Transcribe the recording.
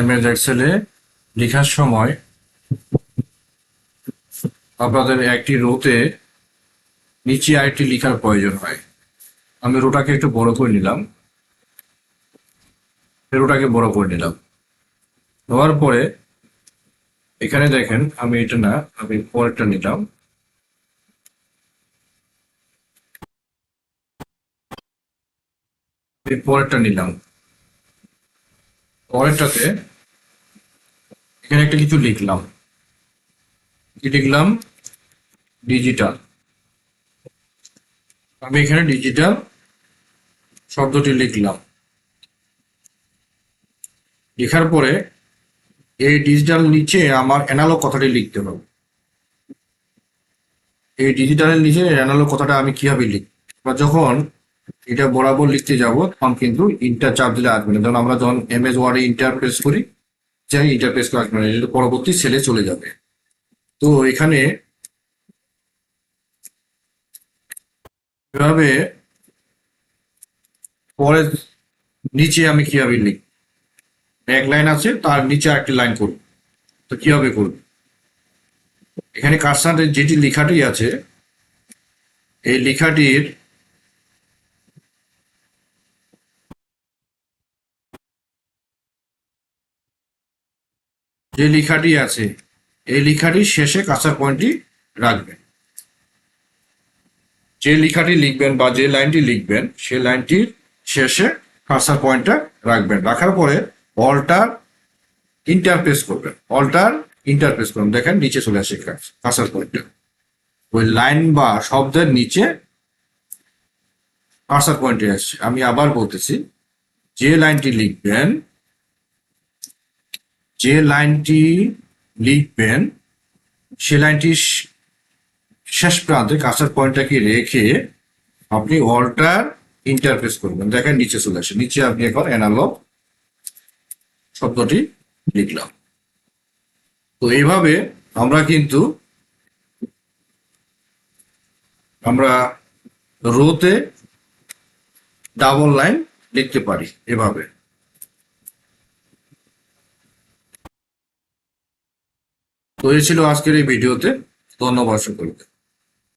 MS এক্সেলে লেখার সময় আপনাদের একটি রোতে নিচে আরেকটি লেখার প্রয়োজন হয়। আমি রোটাকে একটু বড় করে নিলাম। রোটাকে বড় করে নিলাম। নেওয়ার পরে এখানে দেখেন, আমি এটা না, আমি পরেরটা নিলাম। পরেরটা নিলাম। পরেরটাতে এখানে একটা কিছু লিখলাম। কি লিখলাম? ডিজিটাল আমি এখানে ডিজিটাল শব্দটি লিখলাম। লেখার পরে এই ডিজিটাল নিচে আমার অ্যানালগ কথাটি লিখতে হবে। এই ডিজিটালের নিচে অ্যানালগ কথাটা আমি কীভাবে লিখ বা যখন এটা বরাবর লিখতে যাব, তখন কিন্তু ইন্টার চাপ দিলে আসবে না। যেমন আমরা যখন এম এস ওয়ার্ডে ইন্টারপ্রেস করি যাই ইন্টারপ্রেস করে আসবে না, এটা পরবর্তী সেলে চলে যাবে। তো এখানে এভাবে পরে নিচে আমি কীভাবে লিখ এক লাইন আছে, তার নিচে একটি লাইন করব। তো কীভাবে করব? এখানে কারসানের যেটি লেখাটি আছে, এই লেখাটির যে লেখাটি আছে, এই লেখাটির শেষে কাঁচার পয়েন্টটি রাখবেন। যে লেখাটি লিখবেন বা যে লাইনটি লিখবেন সেই লাইনটির শেষে কাঁচার পয়েন্টটা রাখবেন। রাখার পরে অল্টার ইন্টারপ্রেস করবেন। অল্টার ইন্টারপ্রেস করবেন দেখেন, নিচে চলে আসে কাঁচার পয়েন্টটা। ওই লাইন বা শব্দের নিচে কাঁচার পয়েন্টে আসছে। আমি আবার বলতেছি, যে লাইনটি লিখবেন যে লাইনটি লিখবেন, সে লাইনটি শেষ প্রান্তে কাঁচার পয়েন্টটাকে রেখে আপনি অল্টার ইন্টারফেস করবেন। দেখেন নিচে চলে আসে। নিচে আপনি এখন অ্যানালগ শব্দটি লিখলাম। তো এইভাবে আমরা কিন্তু আমরা রোতে ডাবল লাইন লিখতে পারি এভাবে। তো এই ছিল আজকের এই ভিডিওতে। ধন্যবাদ সকলকে।